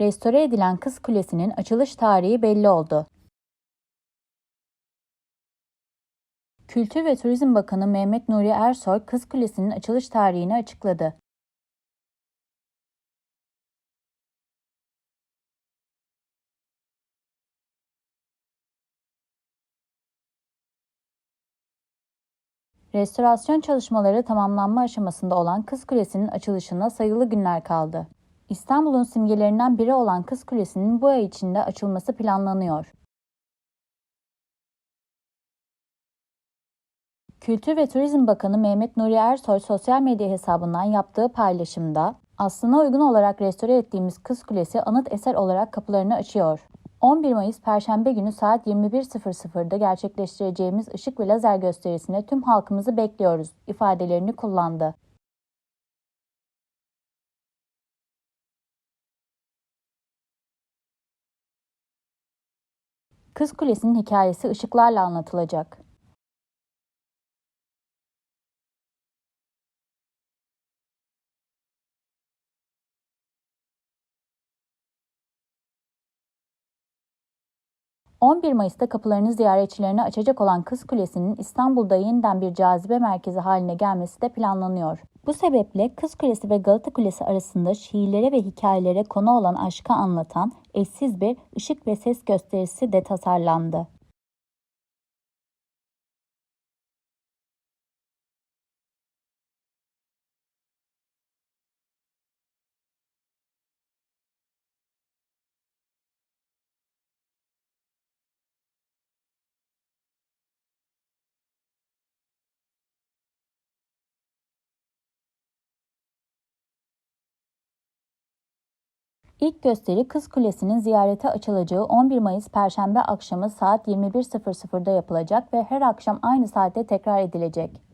Restore edilen Kız Kulesi'nin açılış tarihi belli oldu. Kültür ve Turizm Bakanı Mehmet Nuri Ersoy, Kız Kulesi'nin açılış tarihini açıkladı. Restorasyon çalışmaları tamamlanma aşamasında olan Kız Kulesi'nin açılışına sayılı günler kaldı. İstanbul'un simgelerinden biri olan Kız Kulesi'nin bu ay içinde açılması planlanıyor. Kültür ve Turizm Bakanı Mehmet Nuri Ersoy sosyal medya hesabından yaptığı paylaşımda, aslına uygun olarak restore ettiğimiz Kız Kulesi anıt eser olarak kapılarını açıyor. 11 Mayıs Perşembe günü saat 21.00'da gerçekleştireceğimiz ışık ve lazer gösterisine tüm halkımızı bekliyoruz ifadelerini kullandı. Kız Kulesi'nin hikayesi ışıklarla anlatılacak. ...11 Mayıs'ta kapılarını ziyaretçilerine açacak olan Kız Kulesi'nin İstanbul'da yeniden bir cazibe merkezi haline gelmesi de planlanıyor. Bu sebeple Kız Kulesi ve Galata Kulesi arasında şiirlere ve hikayelere konu olan aşkı anlatan eşsiz bir ışık ve ses gösterisi de tasarlandı. İlk gösteri Kız Kulesi'nin ziyarete açılacağı 11 Mayıs Perşembe akşamı saat 21.00'da yapılacak ve her akşam aynı saatte tekrar edilecek.